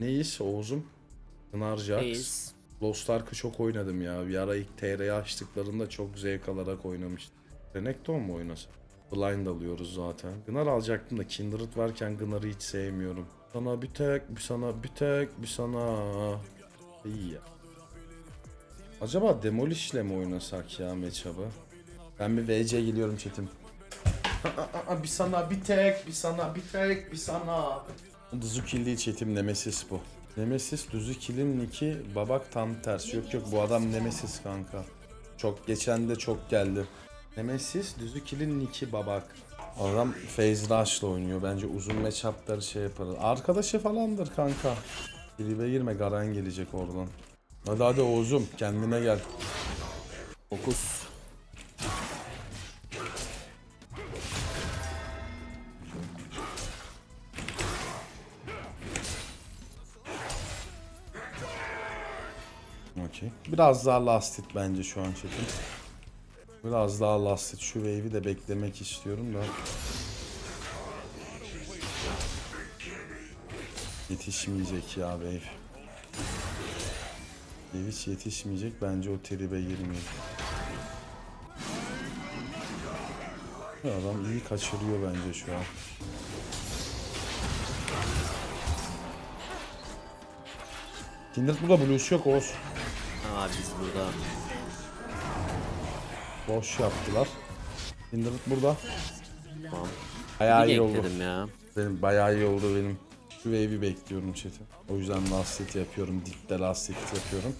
Neyiz Oğuz'um? Pınar Jax. Lost Ark'ı çok oynadım ya. Bir ara ilk TR'yi açtıklarında çok zevk alarak oynamıştım. Renekton mu oynasa? Blind alıyoruz zaten. Gınar alacaktım da Kindred varken Gınar'ı hiç sevmiyorum. Sana bir tek, bir sana bir tek, bir sana. İyi ya. Acaba Demolish'le mi oynasak ya matchup'ı? Ben bir VC geliyorum. Aa, bir sana bir tek, bir sana bir tek, bir sana. Duzukil değil chatim Nemesis bu. Nemesis Duzukil'in nicki babak tam tersi. Yok yok bu adam Nemesis kanka. Çok geçen de çok geldi. Nemesis Duzukil'in nicki babak. Adam Phase Rush'la oynuyor. Bence uzun matchup'ları şey yaparız. Arkadaşı falandır kanka. Tribe girme Garen gelecek oradan. Hadi hadi Oğuz'um kendine gel. Fokus. Okey. Biraz daha last hit bence şu an çekim. Biraz daha last hit. Şu wave'i de beklemek istiyorum da. Yetişmeyecek ya wave. Wave hiç yetişmeyecek. Bence o tribe girmiyor. Ya Adam iyi kaçırıyor bence şu an. Kindred burada Blues yok Oğuz. Biz burada. Boş yaptılar. Kindred burada. Tamam. Bayağı iyi oldu. ekledim ya. Benim bayağı iyi oldu benim. Şu wave'i bekliyorum chat'i. O yüzden last hit yapıyorum. Dipte last hit yapıyorum.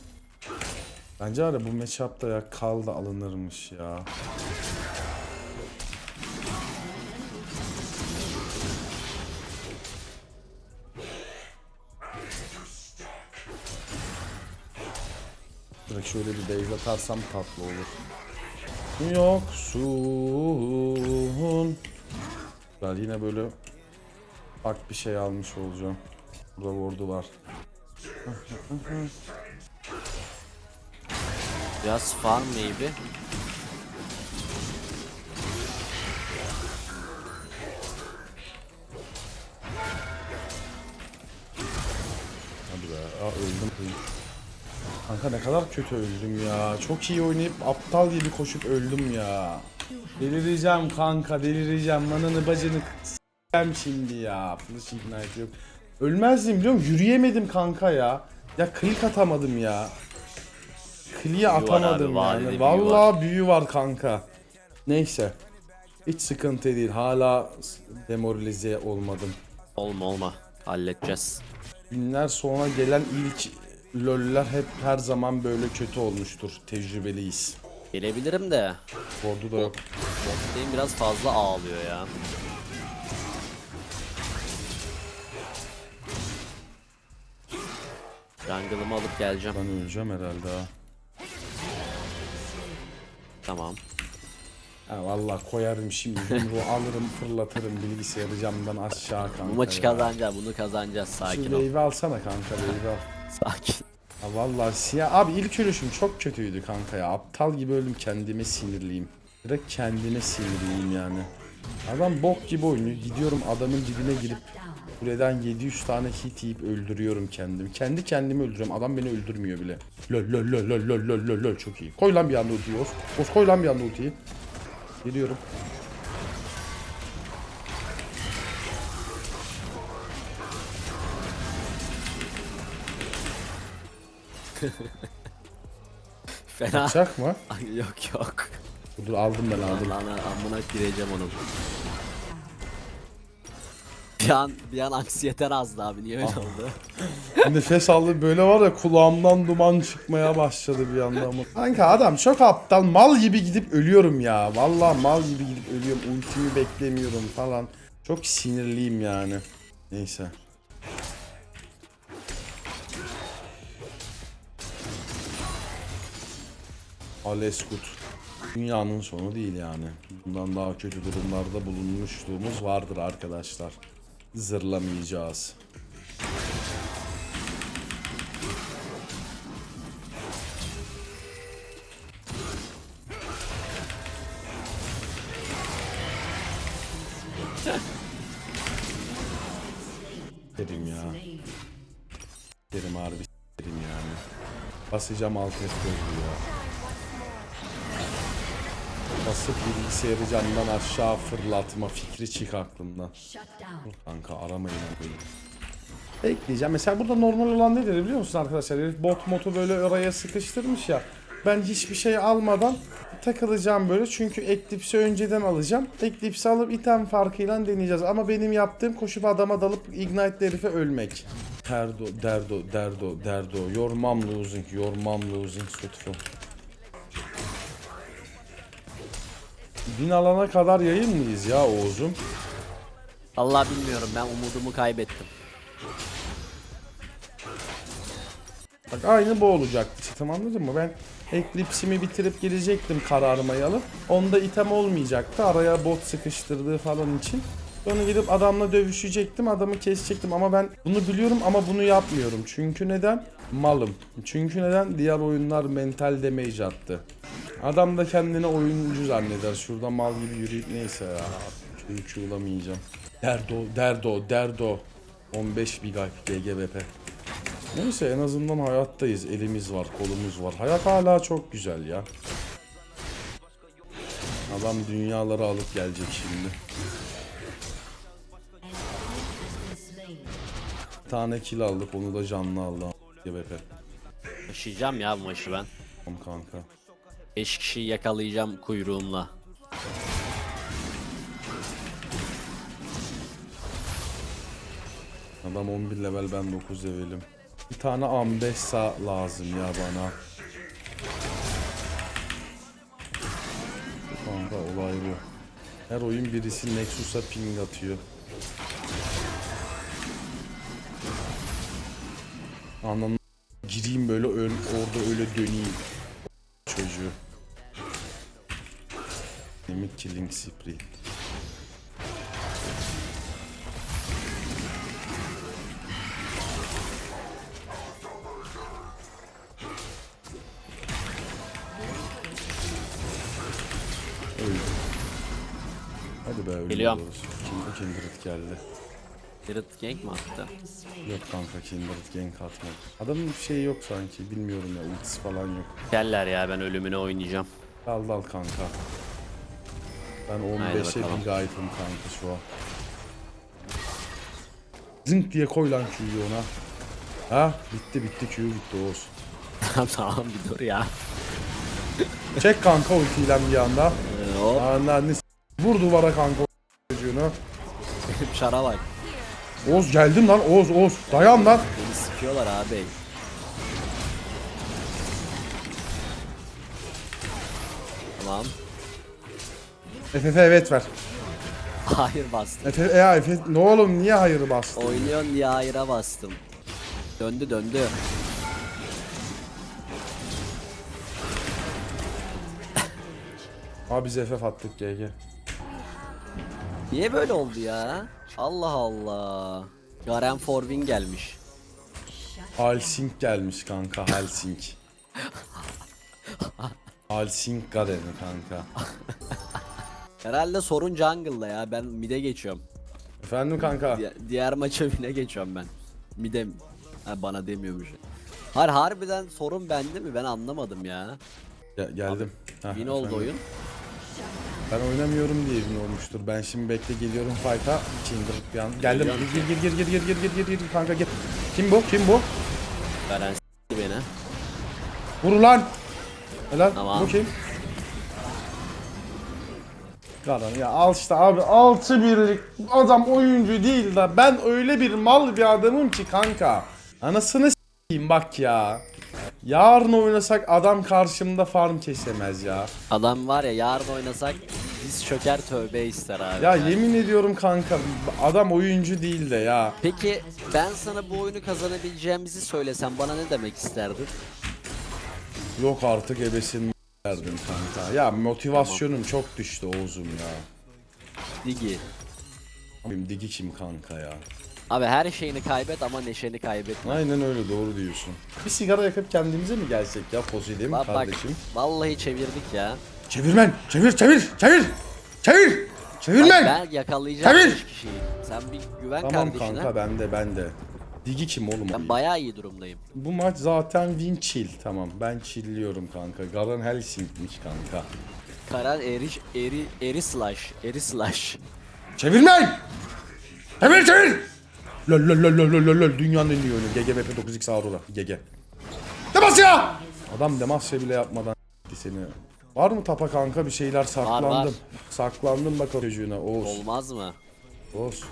Bence ya bu matchup'ta ya kal da alınırmış ya. Direkt şöyle bir base atarsam tatlı olur. Yoksun. Ben yine böyle bak bir şey almış olacağım. Burada ward'u var. Biraz farm maybe. Hadi be. Aa, öldüm. Kanka ne kadar kötü öldüm ya. Çok iyi oynayıp aptal gibi koşup öldüm ya. Delireceğim kanka delireceğim. Manını bacını s**eceğim şimdi ya. Flash ignite yok. Ölmezdim biliyor musun? Yürüyemedim kanka ya. Ya klik atamadım ya. Kliye var atamadım abi, yani. Vallahi büyü var kanka. Neyse. Hiç sıkıntı değil. Hala demoralize olmadım. Olma olma. Halledeceğiz. Günler sonra gelen ilk LoL'ler hep her zaman böyle kötü olmuştur. Tecrübeliyiz. Gelebilirim de. Ordu da yok. Bottayım biraz fazla ağlıyor ya. Jungle'ımı alıp geleceğim. Ben öleceğim herhalde ha. Tamam. Ha valla koyarım şimdi yumruğu alırım fırlatırım bilgisayarı camdan aşağı kanka Bu maçı ya. kazanacağız. Bunu kazanacağız. Şu Sakin ol. wave'i alsana kanka wave'i al. Sakin. Ha valla siyah abi ilk ölüşüm çok kötüydü kanka ya. Aptal gibi öldüm kendime sinirliyim. Direkt kendime sinirliyim yani. Adam bok gibi oynuyor. Gidiyorum adamın dibine girip kuleden 700 tane hit yiyip öldürüyorum kendimi. Kendi kendimi öldürüyorum. Adam beni öldürmüyor bile. Lol lol lol lol lol lol lol çok iyi. Koy lan bir anda ultiyi. Oz koy lan bir anda ultiyi. Geliyorum. Fena. Bıçak mı? Ay, yok yok. Dur aldım ben aldım. Allah'ına amına gireceğim onun. Bir an, bir an anksiyeten azdı abi niye öyle oldu? Nefes aldı böyle var ya kulağımdan duman çıkmaya başladı bir anda ama. Kanka adam çok aptal mal gibi gidip ölüyorum ya. Vallahi mal gibi gidip ölüyorum. Ultimi beklemiyorum falan. Çok sinirliyim yani. Neyse. Aleskut. Dünyanın sonu değil yani. Bundan daha kötü durumlarda bulunmuşluğumuz vardır arkadaşlar. Zırlamayacağız. Dedim ya. s**erim harbi s**erim yani. Basacağım alt F4'ü ya. Basıp bilgisayarı camdan aşağı fırlatma fikri çık aklımdan. Dur Kanka aramayın beni. Ekleyeceğim. Mesela burada normal olan nedir biliyor musun arkadaşlar? Herif bot motu böyle oraya sıkıştırmış ya. Ben hiçbir şey almadan takılacağım böyle. Çünkü Eclipse'i önceden alacağım. Eclipse'i alıp item farkıyla deneyeceğiz. Ama benim yaptığım koşup adama dalıp Ignite herife ölmek. Derdo, derdo, derdo, derdo. Your mom losing, your mom losing Sutfu. Bin alana kadar yayın mıyız ya Oğuz'um? Allah bilmiyorum ben umudumu kaybettim. Bak aynı bu olacaktı işte tamam anladın mı? Ben Eclipse'imi bitirip gelecektim kararmayı alıp. Onda item olmayacaktı. Araya bot sıkıştırdığı falan için. Sonra gidip adamla dövüşecektim. Adamı kesecektim ama ben bunu biliyorum ama bunu yapmıyorum. Çünkü neden? Malım. Çünkü neden? Diğer oyunlar mental damage attı. Adam da kendini oyuncu zanneder. Şurada mal gibi yürüyüp neyse ya. Şöyle çuğulamayacağım. Derdo, derdo, derdo. 15 bigayt GGBP. Neyse en azından hayattayız. Elimiz var, kolumuz var. Hayat hala çok güzel ya. Adam dünyaları alıp gelecek şimdi. Bir tane kill aldık, onu da canlı aldı. GBP. Taşıyacağım ya bu maçı ben. Tamam kanka. 5 kişiyi yakalayacağım kuyruğumla. Adam 11 level, ben 9 levelim. Bir tane Ambessa lazım ya bana. Kanka olay bu. Her oyun birisi Nexus'a ping atıyor. Anlam gireyim böyle ön, orada öyle döneyim. Çocuğu. Mimic killing spree. Öldü. Hadi be öldü. Geliyorum. Kim, Kindred geldi. Spirit Gang mi attı? Yok kanka Kindred gank atmadı. Adamın bir şeyi yok sanki bilmiyorum ya ultisi falan yok. Geller ya ben ölümüne oynayacağım. Dal dal kanka. Ben Haydi 15'e bakalım. bir gayet'im kanka şu an. Zınk diye koy lan Q'yu ona. Ha bitti bitti Q bitti Oğuz. tamam bir dur ya. Çek kanka ultiyle bir anda. Ee, hop Ananı s- Vur duvara kanka çocuğunu. şara bak. Oğuz geldim lan Oğuz Oğuz. Dayan lan. Beni sıkıyorlar abi. Tamam. FF evet ver. Hayır bastım. Efe, e, ya Efe, ne oğlum niye hayır bastın? Oynuyorsun diye hayıra bastım. Döndü döndü. Abi biz FF attık GG. Niye böyle oldu ya? Allah Allah. Garen Forvin gelmiş. Halsing gelmiş kanka Halsing. Halsing Garen kanka. Herhalde sorun jungle'da ya. Ben mid'e geçiyorum. Efendim kanka. Di- diğer maça mid'e geçiyorum ben. Mid'e ha, bana demiyormuş. Hayır harbiden sorun bende mi? Ben anlamadım ya. Ge- geldim. Heh, Win oldu efendim. oyun. Ben oynamıyorum diye win olmuştur. Ben şimdi bekle geliyorum fight'a. Kindred bir an. Geldim. Geliyorum Gir gir gir gir gir gir gir gir gir kanka gir. Kim bu? Kim bu? Garen s**ti beni. Vur lan. Helal. Tamam. Bu kim? Garen ya al işte abi 6 birlik adam oyuncu değil de ben öyle bir mal bir adamım ki kanka. Anasını s**eyim bak ya. Yarın oynasak adam karşımda farm kesemez ya. Adam var ya yarın oynasak biz çöker tövbe ister abi. Ya yemin ediyorum kanka adam oyuncu değil de ya. Peki ben sana bu oyunu kazanabileceğimizi söylesem bana ne demek isterdin? Yok artık ebesin verdim kanka. Ya motivasyonum çok düştü Oğuz'um ya. Digi. Benim digi kim kanka ya. Abi her şeyini kaybet ama neşeni kaybetme. Aynen öyle doğru diyorsun. Bir sigara yakıp kendimize mi gelsek ya Fozilim Bak bak kardeşim? vallahi çevirdik ya. Çevirmen! Çevir çevir çevir! Çevir! Bak Çevirmen! ben yakalayacağım! 5 kişiyi. Sen bir güven Tamam kardeşine. kanka ben de ben de. Digi kim oğlum? Ben bayağı iyi durumdayım. Bu maç zaten win chill. Tamam ben chilliyorum kanka. Garen Helsing'miş kanka. Karan eri eri eri slash eri slash. Çevirmeyin! Çevir çevir! Lol lol lol lol lol lol dünyanın en iyi oyunu. GGVP 9x Aurora. GG. Demasya! Adam Demasya bile yapmadan seni. Var mı tapa kanka bir şeyler saklandım. var. Saklandım bak çocuğuna. Oğuz. Olmaz mı? Oğuz.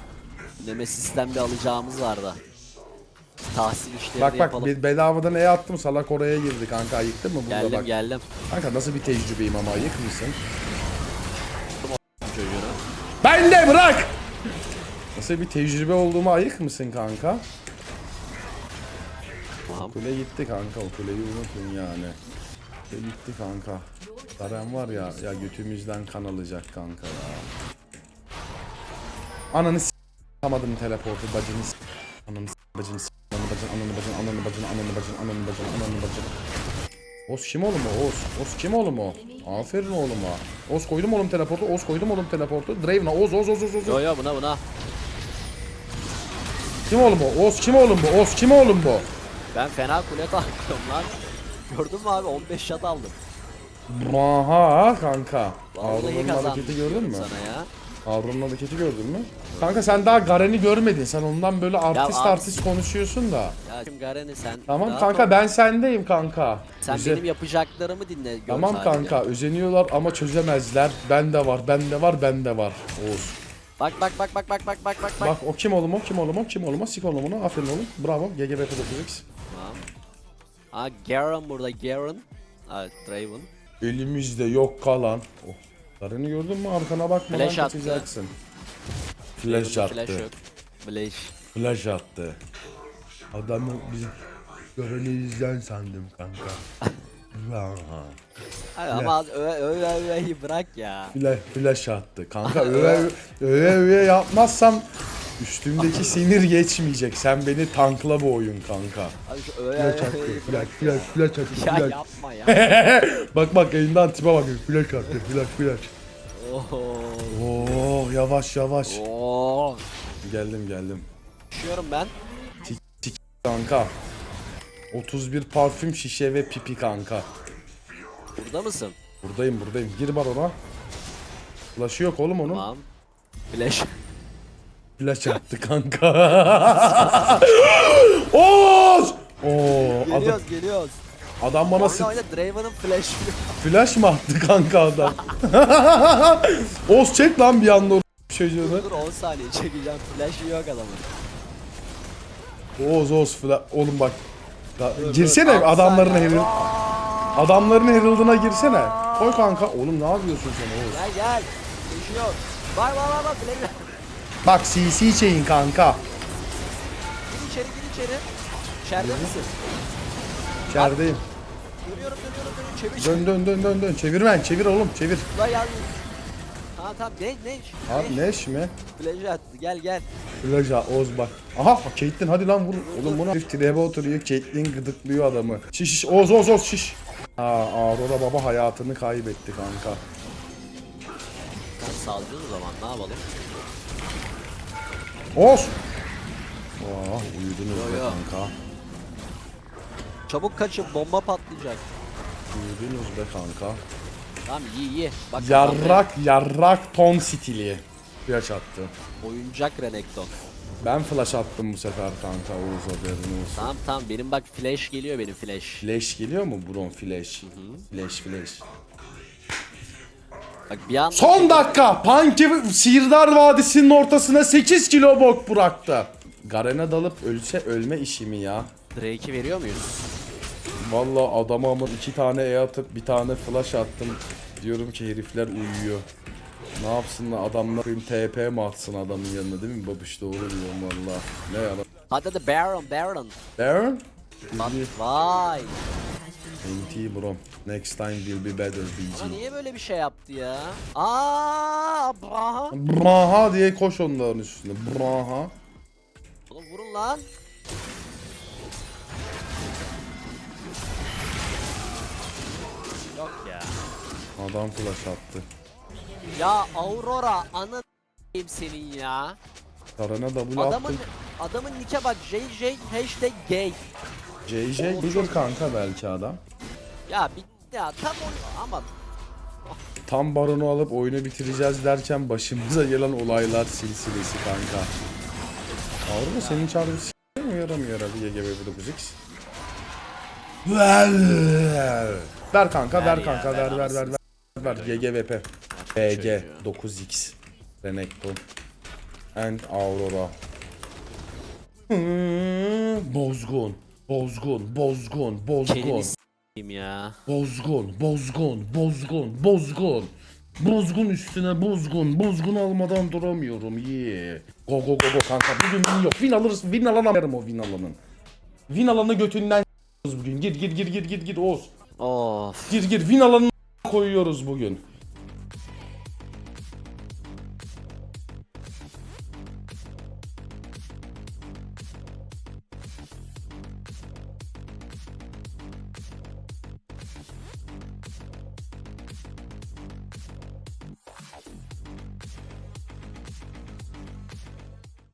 Nemesis'ten bir alacağımız vardı. Tahsil işlerini Bak bak yapalım. bir bedavadan E attım salak oraya girdi kanka ayıktın mı burada geldim bak. geldim Kanka nasıl bir tecrübeyim ama ayık mısın? çocuğunu. Ben de bırak! Nasıl bir tecrübe olduğuma ayık mısın kanka? Tamam. Kule gitti kanka o kuleyi unutun yani. Kule gitti kanka. Garen var ya ya götümüzden kan alacak kanka ya. Ananı s*** Yapamadım teleportu bacını s*** Ananı s*** bacını s*** Bacını ananı bacını ananı bacını ananı bacını ananı bacını ananı bacını Oz kim oğlum o Oz? Oz kim oğlum o? Aferin oğlum ha. Oz koydum oğlum teleportu. Oz koydum oğlum teleportu. Draven'a Oz Oz Oz Oz Oz. Yo yo buna buna. Kim oğlum o? Oz kim oğlum bu? Oz kim oğlum bu? Ben fena kule takıyorum lan. Gördün mü abi 15 shot aldım. Maha kanka. Vallahi kazandım hareketi gördün mü? sana ya. Avron'la hareketi gördün mü? Kanka sen daha Garen'i görmedin. Sen ondan böyle artist abi- artist konuşuyorsun da. Ya şimdi Garen'i sen... Tamam daha kanka ben sendeyim kanka. Sen Üze- benim yapacaklarımı dinle. Tamam sadece. kanka özeniyorlar ama çözemezler. Bende var, bende var, bende var. Oğuz. Bak bak bak bak bak bak bak bak. Bak o kim oğlum o kim oğlum o kim oğlum o sik oğlum onu aferin oğlum. Bravo GGBP 9x. Ha Garen burada Garen. Evet Draven. Elimizde yok kalan. Oh. Garen'i gördün mü? Arkana bakmadan Flash attı. kaçacaksın. Flash attı. Flash yok. Flash. Flash attı. Adamı biz göreni izlen sandım kanka. Abi ama öve öve öveyi bırak ya. Flash, flash attı. Kanka öve öve öve yapmazsam üstümdeki sinir geçmeyecek. Sen beni tankla bu oyun kanka. Abi şu öve Flash attı. Flash flash flash attı. Ya Flash. yapma ya. bak bak yayından tipe bak. Flash attı. Flash flash. Oho. Oo yavaş yavaş. Oo. Geldim geldim. Düşüyorum ben. Kanka. 31 parfüm şişe ve pipi kanka. Burada mısın? Buradayım buradayım. Gir barona. Flash'ı yok oğlum onun. Tamam. Flash. Flash attı kanka. Oğuz! Oo, adam, geliyoruz geliyoruz. adam bana sık oyna Draven'ın flash'ı. flash mı attı kanka adam? Oğuz çek lan bir anda o çocuğunu. Dur 10 saniye çekeceğim. Flash'ı yok adamın. Oğuz Oğuz flash. Oğlum bak. Da- dur, girsene altı adamların herald. Adamların herald'ına girsene. Koy kanka. Oğlum ne yapıyorsun sen Oğuz? Gel gel. Düşüyor. Var var var var. Bak CC chain kanka. Gir içeri gir içeri. İçeride misin? İçerideyim. Dönüyorum dönüyorum dönüyorum. Çevir çevir. Dön dön dön dön dön. Çevirmen çevir oğlum çevir. Ulan yalnız. Tamam tamam ne ne? Abi Neş mi? Flash attı gel gel. Plaja Oz bak. Aha Caitlyn hadi lan vur. Oğlum buna trebe oturuyor. Caitlyn gıdıklıyor adamı. Şiş şiş Oz Oz Oz şiş. Aa Aurora baba hayatını kaybetti kanka. Sen salacağız o zaman ne yapalım? Oz. Oh uyudunuz Yo, be yo. kanka. Çabuk kaçın bomba patlayacak. Uyudunuz be kanka. Tamam iyi iyi. Bak Yarrak yarrak ton stili. Flash attı. Oyuncak Renekton. Ben flash attım bu sefer kanka Oğuz haberin olsun. Tamam tamam benim bak flash geliyor benim flash. Flash geliyor mu Bron flash? Flash flash. Bak bir anda Son dakika Panki Sihirdar Vadisi'nin ortasına 8 kilo bok bıraktı. Garen'e dalıp ölse ölme işi mi ya? Drake'i veriyor muyuz? Vallahi adama ama iki tane E atıp bir tane flash attım. Diyorum ki herifler uyuyor. Ne yapsınlar adamlar TP mi atsın adamın yanına değil mi babuş doğru diyorum valla. Ne ya Hadi hadi Baron Baron. Baron? Bak vay. NT bro. Next time will be better Ama BG. niye böyle bir şey yaptı ya? Aa, Abraha. Braha diye koş onların üstüne. Braha. Oğlum vurun lan. Yok ya. Adam flash attı. Ya Aurora ana senin ya. Karana double Adamın attım. adamın nike bak JJ hashtag gay. JJ çok- kanka belki adam. Ya bir ya tam o ama Tam baronu alıp oyunu bitireceğiz derken başımıza gelen olaylar silsilesi kanka. Avrupa senin çağrın s*** mi yaramıyor herhalde YGB bu 9x. Ver. Ver kanka ver, Ver ya, kanka ver ver ver ver anasını ver. Ver YGVP. BG 9x. Renekton. And Aurora. Hmm, Bozgun. Bozgun, bozgun, bozgun. kelini s**eyim ya. Bozgun, bozgun, bozgun, bozgun. Bozgun üstüne bozgun. Bozgun almadan duramıyorum. Yeah. Go go go go kanka. Bugün win yok. Win alırız. Win alanı o win alanın. Win alanı götünden bugün. Gir gir gir gir gir gir Oğuz. Of. Gir gir win alanına koyuyoruz bugün.